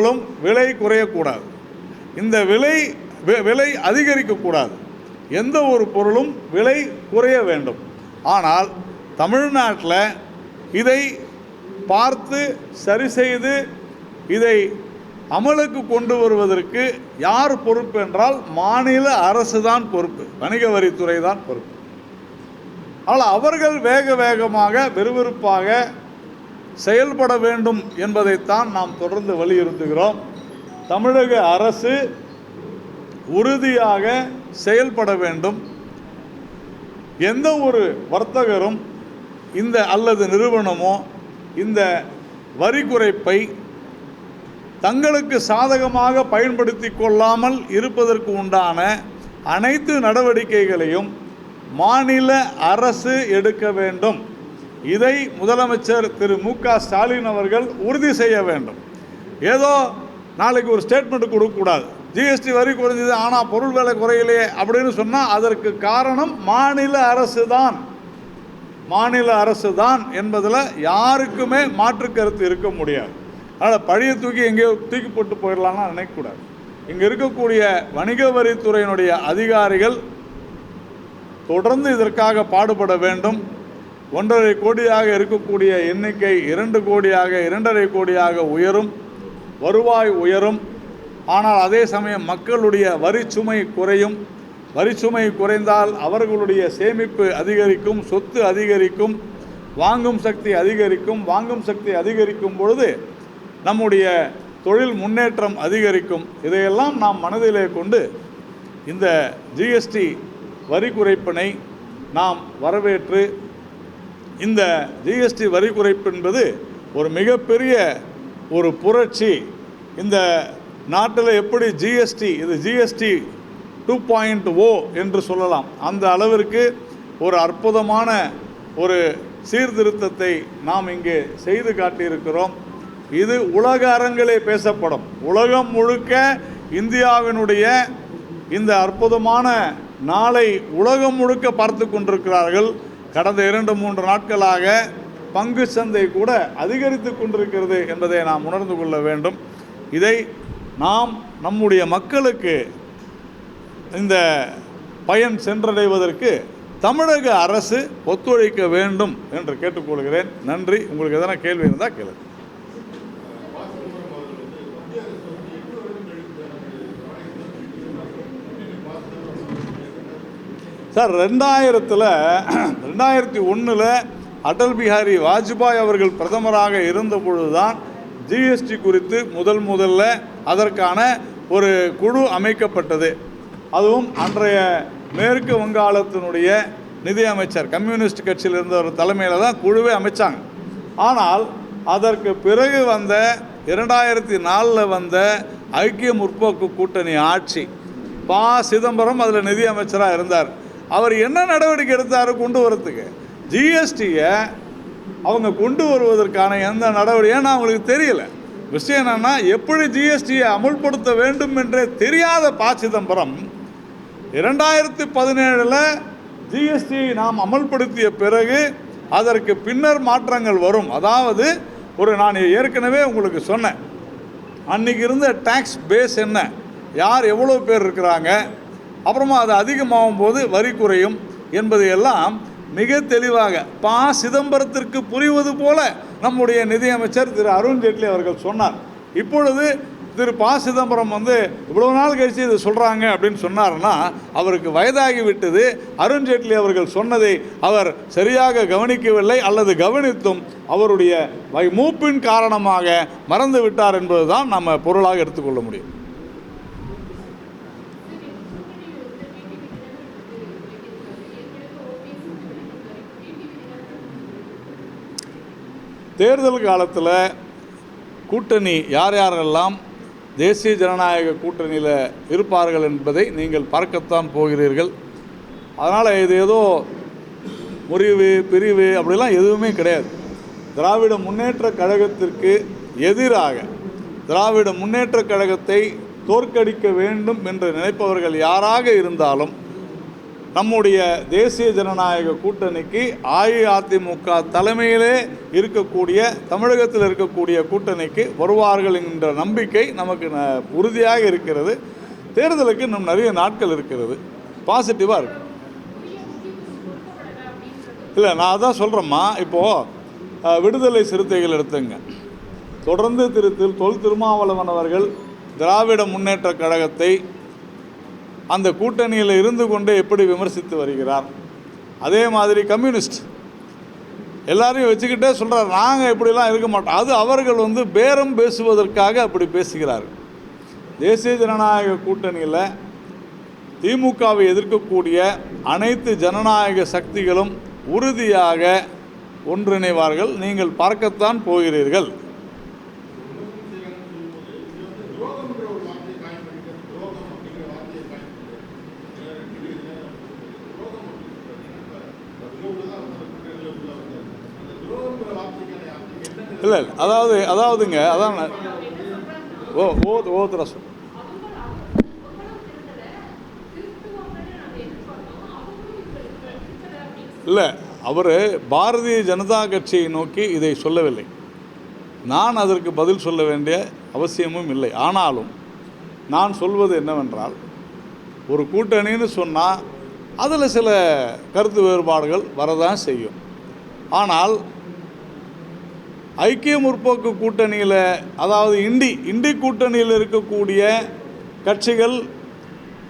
பொருளும் விலை குறையக்கூடாது. இந்த விலை விலை அதிகரிக்கக்கூடாது. எந்த ஒரு பொருளும் விலை குறைய வேண்டும். ஆனால் தமிழ்நாட்டில் இதை பார்த்து சரி செய்து இதை அமலுக்கு கொண்டு வருவதற்கு யார் பொறுப்பு என்றால் மாநில அரசு தான் பொறுப்பு. வணிக வரித்துறை தான் பொறுப்பு. ஆனால் அவர்கள் வேக வேகமாக விறுவிறுப்பாக செயல்பட வேண்டும் என்பதைத்தான் நாம் தொடர்ந்து வலியுறுத்துகிறோம். தமிழக அரசு உறுதியாக செயல்பட வேண்டும். எந்த ஒரு வர்த்தகரும் இந்த அல்லது நிறுவனமோ இந்த வரி குறைப்பை தங்களுக்கு சாதகமாக பயன்படுத்தி கொள்ளாமல் இருப்பதற்கு உண்டான அனைத்து நடவடிக்கைகளையும் மாநில அரசு எடுக்க வேண்டும். இதை முதலமைச்சர் திரு மு க ஸ்டாலின் அவர்கள் உறுதி செய்ய வேண்டும். ஏதோ நாளைக்கு ஒரு ஸ்டேட்மெண்ட் கொடுக்கக்கூடாது ஜிஎஸ்டி வரி குறைஞ்சது ஆனால் பொருள் விலை குறையலையே அப்படின்னு சொன்னால் அதற்கு காரணம் மாநில அரசு தான் மாநில அரசு தான் என்பதில் யாருக்குமே மாற்று கருத்து இருக்க முடியாது. அதனால் பழைய தூக்கி எங்கேயோ தூக்கி போட்டு போயிடலாம்னா நினைக்கக்கூடாது இங்கே இருக்கக்கூடிய வணிக வரித்துறையினுடைய அதிகாரிகள் தொடர்ந்து இதற்காக பாடுபட வேண்டும். ஒன்றரை கோடியாக இருக்கக்கூடிய எண்ணிக்கை இரண்டு கோடியாக இரண்டரை கோடியாக உயரும் வருவாய் உயரும். ஆனால் அதே சமயம் மக்களுடைய வரி சுமை குறையும். வரி சுமை குறைந்தால் அவர்களுடைய சேமிப்பு அதிகரிக்கும் சொத்து அதிகரிக்கும் வாங்கும் சக்தி அதிகரிக்கும். வாங்கும் சக்தி அதிகரிக்கும் பொழுது நம்முடைய தொழில் முன்னேற்றம் அதிகரிக்கும். இதையெல்லாம் நாம் மனதிலே கொண்டு இந்த ஜிஎஸ்டி வரி குறைப்பினை நாம் வரவேற்று இந்த ஜிஎஸ்டி வரி குறைப்பு என்பது ஒரு மிகப்பெரிய ஒரு புரட்சி. இந்த நாட்டில் எப்படி ஜிஎஸ்டி இது ஜிஎஸ்டி டூ பாயிண்ட் ஓ என்று சொல்லலாம். அந்த அளவிற்கு ஒரு அற்புதமான ஒரு சீர்திருத்தத்தை நாம் இங்கே செய்து காட்டியிருக்கிறோம். இது உலக அரங்கிலே பேசப்படும். உலகம் முழுக்க இந்தியாவினுடைய இந்த அற்புதமான நாளை உலகம் முழுக்க பார்த்து கொண்டிருக்கிறார்கள். கடந்த இரண்டு மூன்று நாட்களாக பங்கு சந்தை கூட அதிகரித்து கொண்டிருக்கிறது என்பதை நாம் உணர்ந்து கொள்ள வேண்டும். இதை நாம் நம்முடைய மக்களுக்கு இந்த பயன் சென்றடைவதற்கு தமிழக அரசு ஒத்துழைக்க வேண்டும் என்று கேட்டுக்கொள்கிறேன். நன்றி. உங்களுக்கு எதனா கேள்வி இருந்தால் கேளுங்கள் சார் ரெண்டாயிரத்தில் ரெண்டாயிரத்தி ஒன்றில் அடல் பிஹாரி வாஜ்பாய் அவர்கள் பிரதமராக இருந்த பொழுதுதான் ஜிஎஸ்டி குறித்து முதல் முதல்ல அதற்கான ஒரு குழு அமைக்கப்பட்டது. அதுவும் அன்றைய மேற்கு வங்காளத்தினுடைய நிதி அமைச்சர் கம்யூனிஸ்ட் கட்சியில் இருந்த ஒரு தலைமையில் தான் குழுவே அமைச்சாங்க. ஆனால் அதற்கு பிறகு வந்த இரண்டாயிரத்தி நாலில் வந்த ஐக்கிய முற்போக்கு கூட்டணி ஆட்சி பா. சிதம்பரம் அதில் நிதி அமைச்சராக இருந்தார். அவர் என்ன நடவடிக்கை எடுத்தார் கொண்டு வரத்துக்கு? ஜிஎஸ்டியை அவங்க கொண்டு வருவதற்கான எந்த நடவடிக்கைன்னு அவங்களுக்கு தெரியல. விஷயம் என்னென்னா எப்படி ஜிஎஸ்டியை அமுல்படுத்த வேண்டும் என்றே தெரியாத ப சிதம்பரம் இரண்டாயிரத்தி பதினேழில் ஜிஎஸ்டியை நாம் அமல்படுத்திய பிறகு அதற்கு பின்னர் மாற்றங்கள் வரும். அதாவது ஒரு நான் ஏற்கனவே உங்களுக்கு சொன்னேன். அன்னைக்கு இருந்த டேக்ஸ் பேஸ் என்ன? யார் எவ்வளோ பேர் இருக்கிறாங்க? அப்புறமா அது அதிகமாகும் போது வரி குறையும் என்பதையெல்லாம் மிக தெளிவாக பா. சிதம்பரத்திற்கு புரிவது போல நம்முடைய நிதியமைச்சர் திரு. அருண்ஜேட்லி அவர்கள் சொன்னார். இப்பொழுது திரு. பா. சிதம்பரம் வந்து இவ்வளோ நாள் கழித்து இது சொல்கிறாங்க அப்படின்னு சொன்னார்னா அவருக்கு வயதாகி விட்டது. அருண் ஜேட்லி அவர்கள் சொன்னதை அவர் சரியாக கவனிக்கவில்லை அல்லது கவனித்தும் அவருடைய வை- மூப்பின் காரணமாக மறந்து விட்டார் என்பதுதான் நம்ம பொருளாக எடுத்துக்கொள்ள முடியும். தேர்தல் காலத்தில் கூட்டணி யார் யாரெல்லாம் தேசிய ஜனநாயக கூட்டணியில் இருப்பார்கள் என்பதை நீங்கள் பார்க்கத்தான் போகிறீர்கள். அதனால் இது ஏதோ முறிவு பிரிவு அப்படிலாம் எதுவுமே கிடையாது. திராவிட முன்னேற்ற கழகத்திற்கு எதிராக திராவிட முன்னேற்ற கழகத்தை தோற்கடிக்க வேண்டும் என்று நினைப்பவர்கள் யாராக இருந்தாலும் நம்முடைய தேசிய ஜனநாயக கூட்டணிக்கு அஇஅதிமுக தலைமையிலே இருக்கக்கூடிய தமிழகத்தில் இருக்கக்கூடிய கூட்டணிக்கு வருவார்கள் என்ற நம்பிக்கை நமக்கு ந- உறுதியாக இருக்கிறது. தேர்தலுக்கு இன்னும் நிறைய நாட்கள் இருக்கிறது. பாசிட்டிவாக இருக்கு. இல்லை நான் அதான் சொல்கிறேம்மா இப்போது விடுதலை சிறுத்தைகள் எடுத்துங்க. தொடர்ந்து திருத்தில் திரு தொல் திருமாவளவன் அவர்கள் திராவிட முன்னேற்ற கழகத்தை அந்த கூட்டணியில் இருந்து கொண்டே எப்படி விமர்சித்து வருகிறார்? அதே மாதிரி கம்யூனிஸ்ட். எல்லாரையும் வச்சுக்கிட்டே சொல்கிறார் நாங்கள் இப்படிலாம் இருக்க மாட்டோம். அது அவர்கள் வந்து பேரம் பேசுவதற்காக அப்படி பேசுகிறார்கள். தேசிய ஜனநாயக கூட்டணியில் திமுகவை எதிர்க்கக்கூடிய அனைத்து ஜனநாயக சக்திகளும் உறுதியாக ஒன்றிணைவார்கள். நீங்கள் பார்க்கத்தான் போகிறீர்கள். இல்லை இல்லை. அதாவது அதாவதுங்க அதான் ஓ ஓ ஓத்துற சொல். இல்லை அவர் பாரதிய ஜனதா கட்சியை நோக்கி இதை சொல்லவில்லை. நான் அதற்கு பதில் சொல்ல வேண்டிய அவசியமும் இல்லை. ஆனாலும் நான் சொல்வது என்னவென்றால் ஒரு கூட்டணின்னு சொன்னால் அதில் சில கருத்து வேறுபாடுகள் வரதான் செய்யும். ஆனால் ஐக்கிய முற்போக்கு கூட்டணியில் அதாவது இண்டி இண்டி கூட்டணியில் இருக்கக்கூடிய கட்சிகள்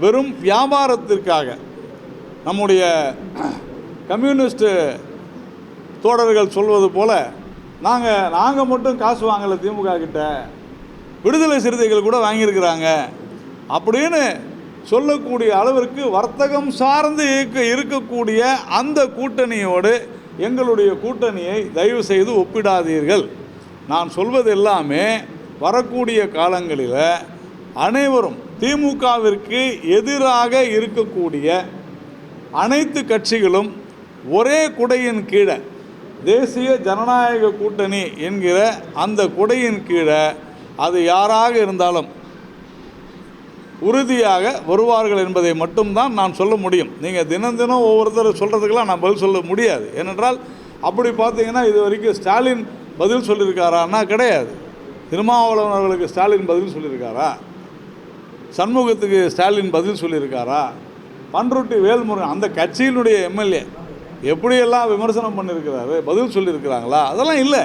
வெறும் வியாபாரத்திற்காக நம்முடைய கம்யூனிஸ்ட்டு தோழர்கள் சொல்வது போல் நாங்கள் நாங்கள் மட்டும் காசு வாங்கலை திமுக கிட்ட விடுதலை சிறுத்தைகள் கூட வாங்கியிருக்கிறாங்க அப்படின்னு சொல்லக்கூடிய அளவிற்கு வர்த்தகம் சார்ந்து இருக்க இருக்கக்கூடிய அந்த கூட்டணியோடு எங்களுடைய கூட்டணியை தயவு செய்து ஒப்பிடாதீர்கள். நான் சொல்வது எல்லாமே வரக்கூடிய காலங்களில் அனைவரும் திமுகவிற்கு எதிராக இருக்கக்கூடிய அனைத்து கட்சிகளும் ஒரே குடையின் கீழே தேசிய ஜனநாயக கூட்டணி என்கிற அந்த குடையின் கீழே அது யாராக இருந்தாலும் உறுதியாக வருவார்கள் என்பதை மட்டும்தான் நான் சொல்ல முடியும். நீங்கள் தினம் தினம் ஒவ்வொருத்தர் சொல்கிறதுக்கெல்லாம் நான் பதில் சொல்ல முடியாது. ஏனென்றால் அப்படி பார்த்தீங்கன்னா இது வரைக்கும் ஸ்டாலின் பதில் சொல்லியிருக்காரான்னா கிடையாது. திருமாவளவன் அவர்களுக்கு ஸ்டாலின் பதில் சொல்லியிருக்காரா? சண்முகத்துக்கு ஸ்டாலின் பதில் சொல்லியிருக்காரா? பன்ருட்டி வேல்முருகன் அந்த கட்சியினுடைய எம்எல்ஏ எப்படியெல்லாம் விமர்சனம் பண்ணியிருக்கிறாரு பதில் சொல்லியிருக்கிறாங்களா? அதெல்லாம் இல்லை.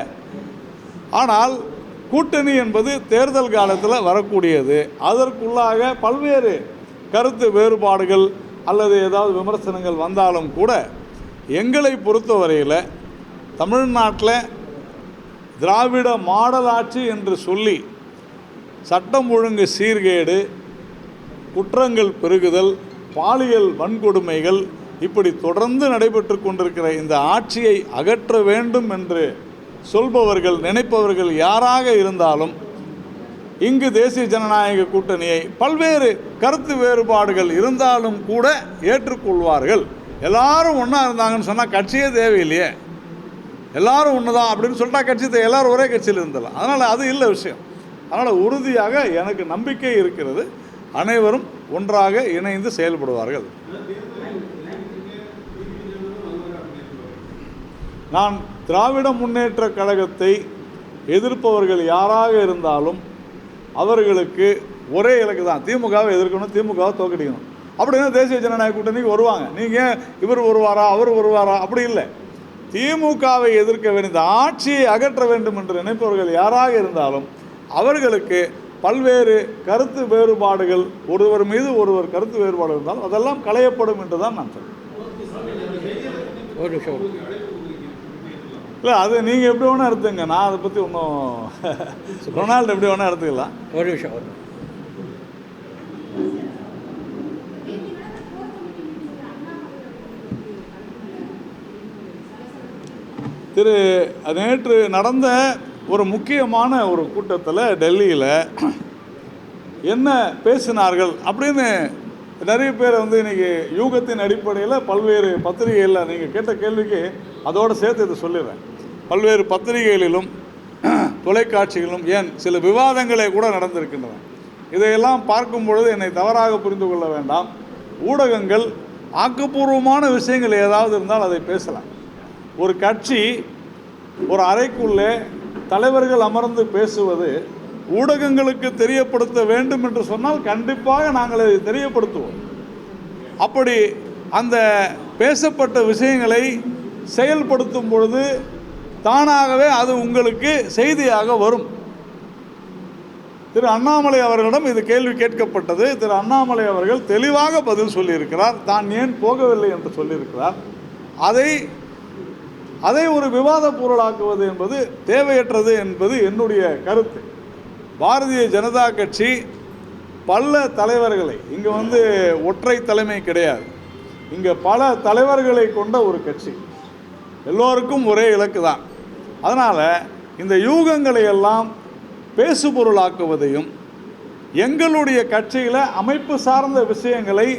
ஆனால் கூட்டணி என்பது தேர்தல் காலத்தில் வரக்கூடியது. அதற்குள்ளாக பல்வேறு கருத்து வேறுபாடுகள் அல்லது ஏதாவது விமர்சனங்கள் வந்தாலும் கூட எங்களை பொறுத்தவரையில் தமிழ்நாட்டில் திராவிட மாடல் ஆட்சி என்று சொல்லி சட்டம் ஒழுங்கு சீர்கேடு குற்றங்கள் பெருகுதல் பாலியல் வன்கொடுமைகள் இப்படி தொடர்ந்து நடைபெற்று கொண்டிருக்கிற இந்த ஆட்சியை அகற்ற வேண்டும் என்று சொல்பவர்கள் நினைப்பவர்கள் யாராக இருந்தாலும் இங்கு தேசிய ஜனநாயக கூட்டணியை பல்வேறு கருத்து வேறுபாடுகள் இருந்தாலும் கூட ஏற்றுக்கொள்வார்கள். எல்லாரும் ஒன்றா இருந்தாங்கன்னு சொன்னால் கட்சியே தேவையில்லையே. எல்லாரும் ஒன்று தான் அப்படின்னு சொல்லிட்டா கட்சி எல்லாரும் ஒரே கட்சியில் இருந்தலாம் அதனால் அது இல்லை விஷயம். அதனால் உறுதியாக எனக்கு நம்பிக்கை இருக்கிறது. அனைவரும் ஒன்றாக இணைந்து செயல்படுவார்கள். நான் திராவிட முன்னேற்ற கழகத்தை எதிர்ப்பவர்கள் யாராக இருந்தாலும் அவர்களுக்கு ஒரே இலக்கு தான். திமுகவை எதிர்க்கணும் திமுகவை தோக்கடிக்கணும். அப்படின்னா தேசிய ஜனநாயக கூட்டணிக்கு வருவாங்க. நீங்கள் இவர் வருவாரா அவர் வருவாரா? அப்படி இல்லை. திமுகவை எதிர்க்க வேண்டிய இந்த ஆட்சியை அகற்ற வேண்டும் என்று நினைப்பவர்கள் யாராக இருந்தாலும் அவர்களுக்கு பல்வேறு கருத்து வேறுபாடுகள் ஒருவர் மீது ஒருவர் கருத்து வேறுபாடு இருந்தால் அதெல்லாம் களையப்படும் என்று தான் நான் சொல்றேன். ஒரு நிமிஷம். இல்லை அது நீங்கள் எப்படி வேணால் எடுத்துங்க நான் அதை பற்றி ஒன்றும் ரொனால்டு எப்படி வேணால் எடுத்துக்கலாம். ஒரு நிமிஷம் ஒரு. திரு நேற்று நடந்த ஒரு முக்கியமான ஒரு கூட்டத்தில் டெல்லியில் என்ன பேசினார்கள் அப்படின்னு நிறைய பேர் வந்து இன்னைக்கு யூகத்தின் அடிப்படையில் பல்வேறு பத்திரிகைகளில் நீங்கள் கேட்ட கேள்விக்கு அதோடு சேர்த்து இதை சொல்லிடுறேன். பல்வேறு பத்திரிகைகளிலும் தொலைக்காட்சிகளிலும் ஏன் சில விவாதங்களே கூட நடந்திருக்கின்றன. இதையெல்லாம் பார்க்கும் பொழுது என்னை தவறாக புரிந்து கொள்ள வேண்டாம். ஊடகங்கள் ஆக்கப்பூர்வமான விஷயங்கள் ஏதாவது இருந்தால் அதை பேசலாம். ஒரு கட்சி ஒரு அறைக்குள்ளே தலைவர்கள் அமர்ந்து பேசுவது ஊடகங்களுக்கு தெரியப்படுத்த வேண்டும் என்று சொன்னால் கண்டிப்பாக நாங்கள் அதை தெரியப்படுத்துவோம். அப்படி அந்த பேசப்பட்ட விஷயங்களை செயல்படுத்தும் பொழுது தானாகவே அது உங்களுக்கு செய்தியாக வரும். திரு அண்ணாமலை அவர்களிடம் இது கேள்வி கேட்கப்பட்டது. திரு அண்ணாமலை அவர்கள் தெளிவாக பதில் சொல்லியிருக்கிறார். தான் ஏன் போகவில்லை என்று சொல்லியிருக்கிறார். அதை அதை ஒரு விவாத பொருளாக்குவது என்பது தேவையற்றது என்பது என்னுடைய கருத்து. பாரதிய ஜனதா கட்சி பல தலைவர்களை இங்கே வந்து ஒற்றை தலைமை கிடையாது. இங்கே பல தலைவர்களை கொண்ட ஒரு கட்சி. எல்லோருக்கும் ஒரே இலக்கு தான் அதனால் இந்த யூகங்களை எல்லாம் பேசுபொருளாக்குவதையும் எங்களுடைய கட்சியில் அமைப்பு சார்ந்த விஷயங்களை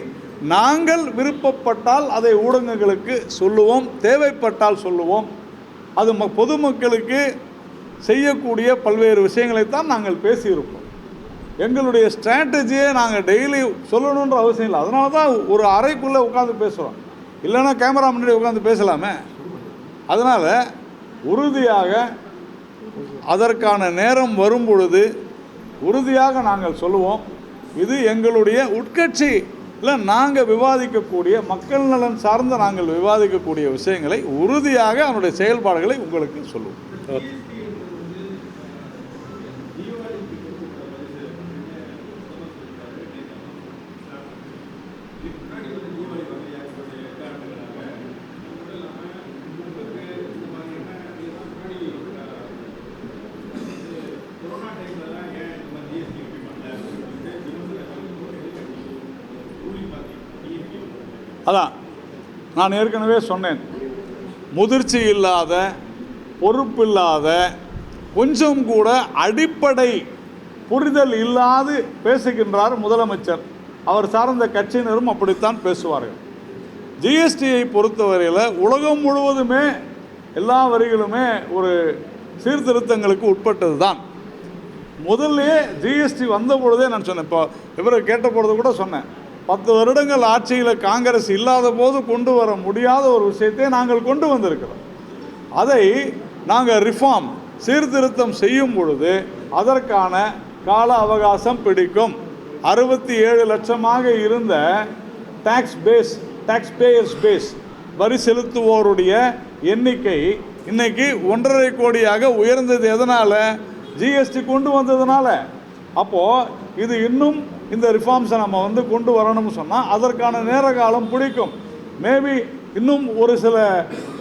நாங்கள் விருப்பப்பட்டால் அதை ஊடகங்களுக்கு சொல்லுவோம் தேவைப்பட்டால் சொல்லுவோம். அது ம பொதுமக்களுக்கு செய்யக்கூடிய பல்வேறு விஷயங்களைத்தான் நாங்கள் பேசியிருப்போம். எங்களுடைய ஸ்ட்ராட்டஜியை நாங்கள் டெய்லி சொல்லணுன்ற அவசியம் இல்லை. அதனால தான் ஒரு அறைக்குள்ளே உட்காந்து பேசுகிறோம் இல்லைன்னா கேமரா முன்னாடி உட்காந்து பேசலாமே. அதனால் உறுதியாக அதற்கான நேரம் வரும் பொழுது உறுதியாக நாங்கள் சொல்லுவோம் இது எங்களுடைய உட்கட்சியில் நாங்கள் விவாதிக்கக்கூடிய மக்கள் நலன் சார்ந்த நாங்கள் விவாதிக்கக்கூடிய விஷயங்களை உறுதியாக அவனுடைய செயல்பாடுகளை உங்களுக்கு சொல்லுவோம். அதான் நான் ஏற்கனவே சொன்னேன். முதிர்ச்சி இல்லாத பொறுப்பில்லாத கொஞ்சம் கூட அடிப்படை புரிதல் இல்லாது பேசுகின்றார் முதலமைச்சர். அவர் சார்ந்த கட்சியினரும் அப்படித்தான் பேசுவார்கள். ஜிஎஸ்டியை பொறுத்தவரையில் உலகம் முழுவதுமே எல்லா வரிகளுமே ஒரு சீர்திருத்தங்களுக்கு உட்பட்டது தான் முதல்லயே ஜிஎஸ்டி வந்த பொழுதே நான் சொன்னேன். இப்போ இவரை கேட்ட பொழுது கூட சொன்னேன். பத்து வருடங்கள் ஆட்சியில் காங்கிரஸ் இல்லாத போது கொண்டு வர முடியாத ஒரு விஷயத்தை நாங்கள் கொண்டு வந்திருக்கிறோம். அதை நாங்கள் ரிஃபார்ம் சீர்திருத்தம் செய்யும் பொழுது அதற்கான கால அவகாசம் பிடிக்கும். அறுபத்தி ஏழு லட்சமாக இருந்த tax base tax payers base வரி செலுத்துவோருடைய எண்ணிக்கை இன்னைக்கு ஒன்றரை கோடியாக உயர்ந்தது. எதனால்? ஜிஎஸ்டி கொண்டு வந்ததுனால. அப்போது இது இன்னும் இந்த ரிஃபார்ம்ஸை நம்ம வந்து கொண்டு வரணும்னு சொன்னால் அதற்கான நேர காலம் பிடிக்கும். மேபி இன்னும் ஒரு சில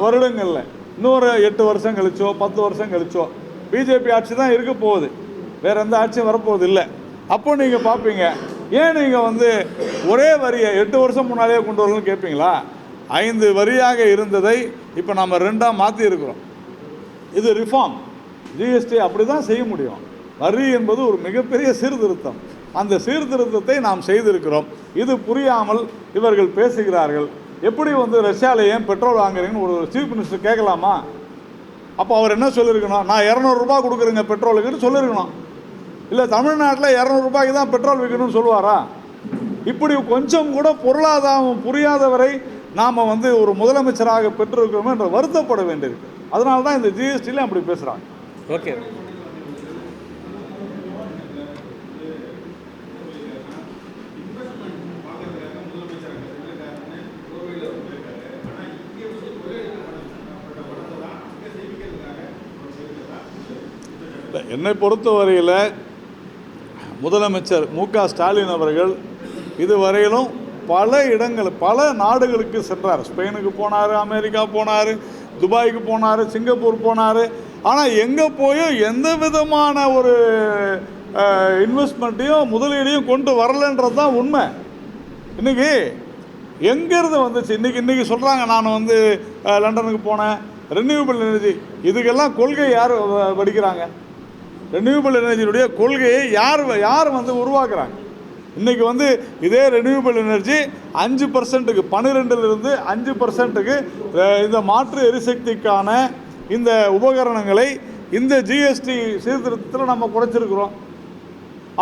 வருடங்களில் இன்னொரு எட்டு வருஷம் கழிச்சோ பத்து வருஷம் கழிச்சோ பிஜேபி ஆட்சி தான் இருக்க போகுது. வேற எந்த ஆட்சியும் வரப்போகுது இல்லை. அப்போ நீங்கள் பார்ப்பீங்க ஏன் நீங்கள் வந்து ஒரே வரியை எட்டு வருஷம் முன்னாலேயே கொண்டு வரணும்னு கேட்பீங்களா ஐந்து வரியாக இருந்ததை இப்போ நம்ம ரெண்டாக மாற்றி இருக்கிறோம். இது ரிஃபார்ம் ஜிஎஸ்டி அப்படி தான் செய்ய முடியும். வரி என்பது ஒரு மிகப்பெரிய சீர்திருத்தம். அந்த சீர்திருத்தத்தை நாம் செய்திருக்கிறோம். இது புரியாமல் இவர்கள் பேசுகிறார்கள். எப்படி வந்து ரஷ்யாவில் ஏன் பெட்ரோல் வாங்குறீங்கன்னு ஒரு சீஃப் மினிஸ்டர் கேட்கலாமா? அப்போ அவர் என்ன சொல்லியிருக்கணும்? நான் இரநூறுபா கொடுக்குறேங்க பெட்ரோலுக்குன்னு சொல்லியிருக்கணும். இல்லை தமிழ்நாட்டில் இரநூறுபாய்க்கு தான் பெட்ரோல் விற்கணும்னு சொல்லுவாரா? இப்படி கொஞ்சம் கூட பொருளாதாரம் புரியாதவரை நாம் வந்து ஒரு முதலமைச்சராக பெற்றிருக்கிறோம் என்று வருத்தப்பட வேண்டியிருக்கு. அதனால தான் இந்த ஜிஎஸ்டியில் அப்படி பேசுகிறாங்க ஓகே என்னை பொறுத்தவரையில் முதலமைச்சர் மு க ஸ்டாலின் அவர்கள் இதுவரையிலும் பல இடங்கள் பல நாடுகளுக்கு சென்றார். ஸ்பெயினுக்கு போனார் அமெரிக்கா போனார் துபாய்க்கு போனார் சிங்கப்பூர் போனார். ஆனால் எங்கே போயும் எந்த விதமான ஒரு இன்வெஸ்ட்மெண்ட்டையும் முதலீடையும் கொண்டு வரலன்றது தான் உண்மை. இன்னைக்கு எங்கேருந்து வந்துச்சு? இன்றைக்கி இன்றைக்கி சொல்கிறாங்க நான் வந்து லண்டனுக்கு போனேன். ரெனியூபிள் எனர்ஜி இதுக்கெல்லாம் கொள்கை யார் வ- வடிக்கிறாங்க? ரெனியூபிள் எனர்ஜியுடைய கொள்கையை யார் யார் வந்து உருவாக்குறாங்க? இன்றைக்கி வந்து இதே ரெனியூபிள் எனர்ஜி அஞ்சு பர்சன்ட்டுக்கு பன்னிரெண்டுலேருந்து அஞ்சு பர்சன்ட்டுக்கு இந்த மாற்று எரிசக்திக்கான இந்த உபகரணங்களை இந்த ஜிஎஸ்டி சீர்திருத்தத்தில் நம்ம குறைச்சிருக்கிறோம்.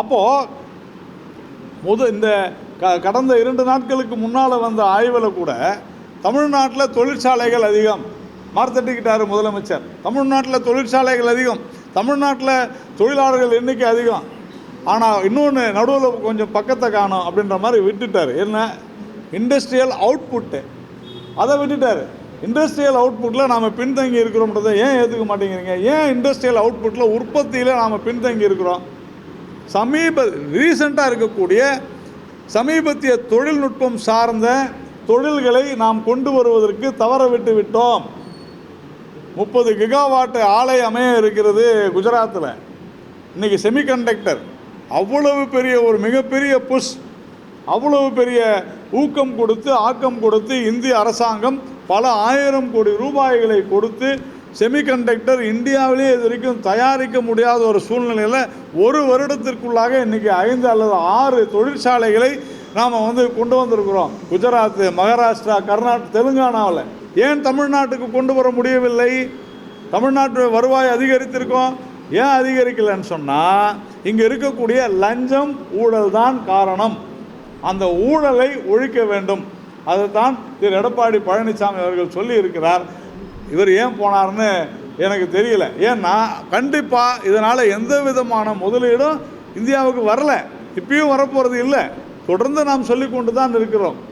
அப்போது முத இந்த க கடந்த இரண்டு நாட்களுக்கு முன்னால் வந்த ஆய்வில் கூட தமிழ்நாட்டில் தொழிற்சாலைகள் அதிகம். மார்த்தட்டிக்கிட்டார் முதலமைச்சர். தமிழ்நாட்டில் தொழிற்சாலைகள் அதிகம். தமிழ்நாட்டில் தொழிலாளர்கள் எண்ணிக்கை அதிகம். ஆனால் இன்னொன்று நடுவில் கொஞ்சம் பக்கத்தை காணும் அப்படின்ற மாதிரி விட்டுட்டார். என்ன? இண்டஸ்ட்ரியல் அவுட்புட்டு அதை விட்டுட்டார். இண்டஸ்ட்ரியல் அவுட்புட்டில் நாம் பின்தங்கி இருக்கிறோம்ன்றதை ஏன் ஏற்றுக்க மாட்டேங்கிறீங்க? ஏன் இண்டஸ்ட்ரியல் அவுட்புட்டில் உற்பத்தியில் நாம் பின்தங்கி இருக்கிறோம்? சமீப ரீசண்டாக இருக்கக்கூடிய சமீபத்திய தொழில்நுட்பம் சார்ந்த தொழில்களை நாம் கொண்டு வருவதற்கு தவற விட்டு விட்டோம். முப்பது கிகாவாட்டு ஆலை அமைய இருக்கிறது குஜராத்தில் இன்னைக்கு செமிகண்டக்டர் அவ்வளவு பெரிய ஒரு மிகப்பெரிய புஷ் அவ்வளவு பெரிய ஊக்கம் கொடுத்து ஆக்கம் கொடுத்து இந்திய அரசாங்கம் பல ஆயிரம் கோடி ரூபாய்களை கொடுத்து செமிகண்டக்டர் இந்தியாவிலே இது வரைக்கும் தயாரிக்க முடியாத ஒரு சூழ்நிலையில் ஒரு வருடத்திற்குள்ளாக இன்றைக்கி ஐந்து அல்லது ஆறு தொழிற்சாலைகளை நாம் வந்து கொண்டு வந்திருக்கிறோம். குஜராத் மகாராஷ்டிரா கர்நாடக தெலுங்கானாவில். ஏன் தமிழ்நாட்டுக்கு கொண்டு வர முடியவில்லை? தமிழ்நாட்டு வருவாய் அதிகரித்திருக்கோம். ஏன் அதிகரிக்கலைன்னு சொன்னால் இங்கே இருக்கக்கூடிய லஞ்சம் ஊழல் தான் காரணம். அந்த ஊழலை ஒழிக்க வேண்டும். அதைத்தான் திரு. எடப்பாடி பழனிசாமி அவர்கள் சொல்லி இருக்கிறார் இவர் ஏன் போனார்னு எனக்கு தெரியல. ஏன்னா கண்டிப்பாக இதனால் எந்த விதமான முதலீடும் இந்தியாவுக்கு வரல. இப்பயும் வரப்போகிறது இல்லை. தொடர்ந்து நாம் சொல்லி கொண்டு தான் இருக்கிறோம்.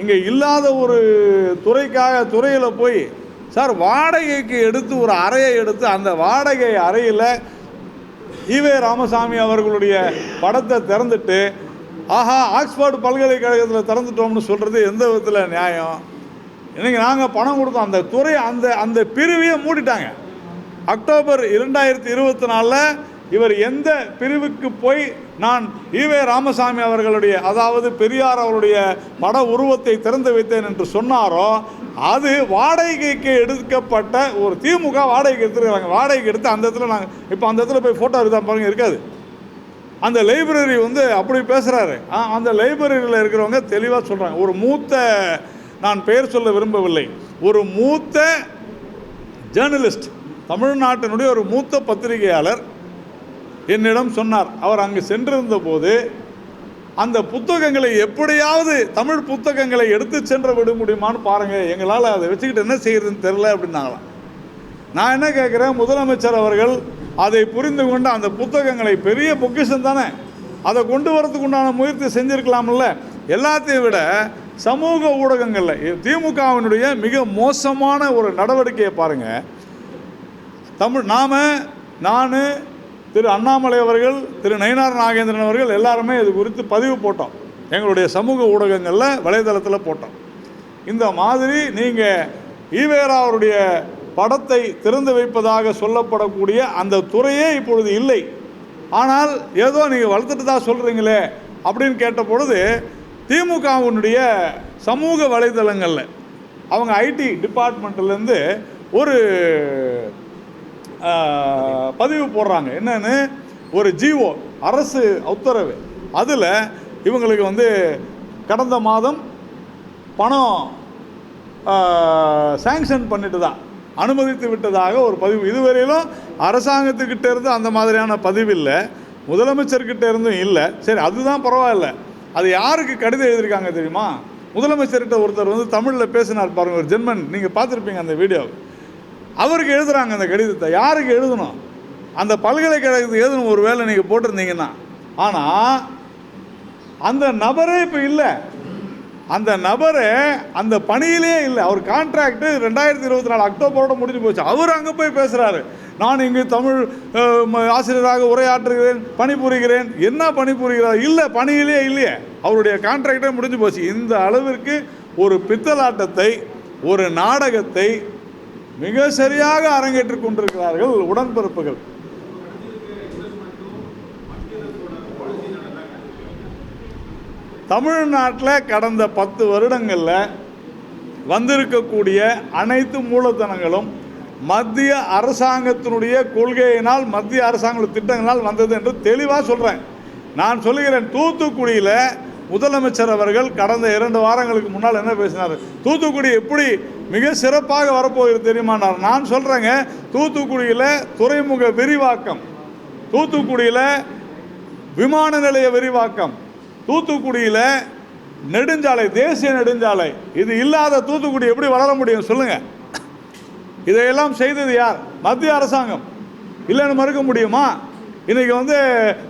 இங்கே இல்லாத ஒரு துறைக்காக துறையில் போய் சார் வாடகைக்கு எடுத்து ஒரு அறையை எடுத்து அந்த வாடகை அறையில் ஈவே ராமசாமி அவர்களுடைய படத்தை திறந்துட்டு ஆஹா ஆக்ஸ்போர்ட் பல்கலைக்கழகத்தில் திறந்துட்டோம்னு சொல்கிறது எந்த விதத்தில் நியாயம்? இன்றைக்கி நாங்கள் பணம் கொடுத்தோம். அந்த துறை அந்த அந்த பிரிவையே மூடிட்டாங்க. அக்டோபர் இரண்டாயிரத்தி இருபத்தி நாலில் இவர் எந்த பிரிவுக்கு போய் நான் ஈவே ராமசாமி அவர்களுடைய அதாவது பெரியார் அவருடைய பட உருவத்தை திறந்து வைத்தேன் என்று சொன்னாரோ அது வாடகைக்கு எடுக்கப்பட்ட ஒரு திமுக வாடகைக்கு எடுத்துருக்காங்க. வாடகைக்கு எடுத்து அந்த இடத்துல நாங்கள் இப்போ அந்த இடத்துல போய் ஃபோட்டோ எடுத்தா பாருங்க இருக்காது. அந்த லைப்ரரி வந்து அப்படி பேசுகிறாரு அந்த லைப்ரரியில் இருக்கிறவங்க தெளிவாக சொல்கிறாங்க ஒரு மூத்த நான் பெயர் சொல்ல விரும்பவில்லை. ஒரு மூத்த ஜேர்னலிஸ்ட் தமிழ்நாட்டினுடைய ஒரு மூத்த பத்திரிகையாளர் என்னிடம் சொன்னார். அவர் அங்கு சென்றிருந்த போது அந்த புத்தகங்களை எப்படியாவது தமிழ் புத்தகங்களை எடுத்து சென்று விட முடியுமான்னு பாருங்கள் எங்களால் அதை வச்சுக்கிட்டு என்ன செய்கிறதுன்னு தெரில அப்படின்னாங்களாம். நான் என்ன கேட்குறேன்? முதலமைச்சர் அவர்கள் அதை புரிந்து கொண்டு அந்த புத்தகங்களை பெரிய பொக்கிஷன் தானே. அதை கொண்டு வரதுக்கு உண்டான முயற்சி செஞ்சுருக்கலாம்ல. எல்லாத்தையும் விட சமூக ஊடகங்களில் திமுகவினுடைய மிக மோசமான ஒரு நடவடிக்கையை பாருங்கள் தமிழ் நாம் நான் திரு அண்ணாமலை அவர்கள் திரு நயினார் நாகேந்திரன் அவர்கள் எல்லாருமே இது குறித்து பதிவு போட்டோம். எங்களுடைய சமூக ஊடகங்களில் வலைதளத்தில் போட்டோம். இந்த மாதிரி நீங்கள் ஈவேரா அவருடைய படத்தை திறந்து வைப்பதாக சொல்லப்படக்கூடிய அந்த துறையே இப்பொழுது இல்லை. ஆனால் ஏதோ நீங்கள் வளர்த்துட்டு தான் சொல்கிறீங்களே அப்படின்னு கேட்ட பொழுது திமுகவினுடைய சமூக வலைதளங்களில் அவங்க ஐடி டிபார்ட்மெண்ட்லேருந்து ஒரு பதிவு போடுறாங்க. என்னன்னு? ஒரு ஜிஓ அரசு உத்தரவு. அதில் இவங்களுக்கு வந்து கடந்த மாதம் பணம் சேங்ஷன் பண்ணிட்டு தான் அனுமதித்து விட்டதாக ஒரு பதிவு. இதுவரையிலும் அரசாங்கத்துக்கிட்ட இருந்து அந்த மாதிரியான பதிவு இல்லை. முதலமைச்சர்கிட்ட இருந்தும் இல்லை. சரி அதுதான் பரவாயில்ல. அது யாருக்கு கடிதம் எழுதியிருக்காங்க தெரியுமா? முதலமைச்சர்கிட்ட ஒருத்தர் வந்து தமிழில் பேசினார் பாருங்க ஒரு ஜென்மன் நீங்கள் பார்த்துருப்பீங்க அந்த வீடியோவை. அவருக்கு எழுதுகிறாங்க அந்த கடிதத்தை. யாருக்கு எழுதணும்? அந்த பல்கலைக்கழகத்துக்கு எழுதணும் ஒரு வேலை நீங்கள் போட்டிருந்தீங்கன்னா. ஆனால் அந்த நபரே இப்போ இல்லை. அந்த நபரே அந்த பணியிலே இல்லை. அவர் கான்ட்ராக்டு ரெண்டாயிரத்தி இருபத்தி நாலு அக்டோபரோட முடிஞ்சு போச்சு. அவர் அங்கே போய் பேசுகிறாரு நான் இங்கு தமிழ் ஆசிரியராக உரையாற்றுகிறேன் பணிபுரிகிறேன். என்ன பணிபுரிகிறார்? இல்லை பணியிலே இல்லையே. அவருடைய கான்ட்ராக்டே முடிஞ்சு போச்சு. இந்த அளவிற்கு ஒரு பித்தலாட்டத்தை ஒரு நாடகத்தை மிக சரியாக அரங்கேற்றிக் கொண்டிருக்கிறார்கள் உடன்பிறப்புகள். தமிழ்நாட்டில் கடந்த பத்து வருடங்களில் வந்திருக்கக்கூடிய அனைத்து மூலதனங்களும் மத்திய அரசாங்கத்தினுடைய கொள்கையினால் மத்திய அரசாங்க திட்டங்களால் வந்தது என்று தெளிவாக சொல்கிறேன் நான் சொல்லுகிறேன் தூத்துக்குடியில் முதலமைச்சர் அவர்கள் கடந்த இரண்டு வாரங்களுக்கு முன்னால் என்ன பேசினார்? தூத்துக்குடி எப்படி மிக சிறப்பாக வரப்போகிறது தெரியுமானார் நான் சொல்கிறேங்க தூத்துக்குடியில் துறைமுக விரிவாக்கம். தூத்துக்குடியில் விமான நிலைய விரிவாக்கம். தூத்துக்குடியில் நெடுஞ்சாலை தேசிய நெடுஞ்சாலை. இது இல்லாத தூத்துக்குடி எப்படி வளர முடியும் சொல்லுங்கள் இதையெல்லாம் செய்தது யார்? மத்திய அரசாங்கம். இல்லைன்னு மறுக்க முடியுமா? இன்றைக்கி வந்து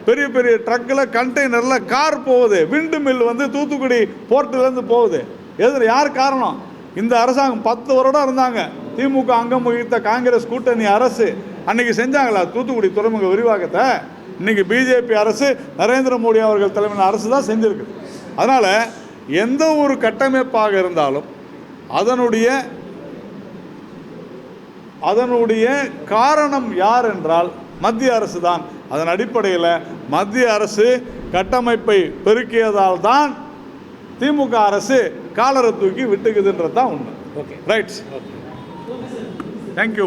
பெரிய பெரிய ட்ரக்கில் கண்டெய்னரில் கார் போகுது. விண்டு மில் வந்து தூத்துக்குடி போர்ட்டிலேருந்து போகுது. எது யார் காரணம்? இந்த அரசாங்கம் பத்து வருடம் இருந்தாங்க. திமுக அங்கம் வகித்த காங்கிரஸ் கூட்டணி அரசு அன்னைக்கு செஞ்சாங்களா? தூத்துக்குடி துறைமுக விரிவாக்கத்தை. இன்னைக்கு பிஜேபி அரசு நரேந்திர மோடி அவர்கள் தலைமையில் அரசு தான் செஞ்சிருக்கு அதனால் எந்த ஒரு கட்டமைப்பாக இருந்தாலும் அதனுடைய அதனுடைய காரணம் யார் என்றால் மத்திய அரசு தான். அதன் அடிப்படையில் மத்திய அரசு கட்டமைப்பை பெருக்கியதால் தான் திமுக அரசு காலரை தூக்கி விட்டுக்குதுன்றது தான் உண்மை. ஓகே. Right okay. தேங்க்யூ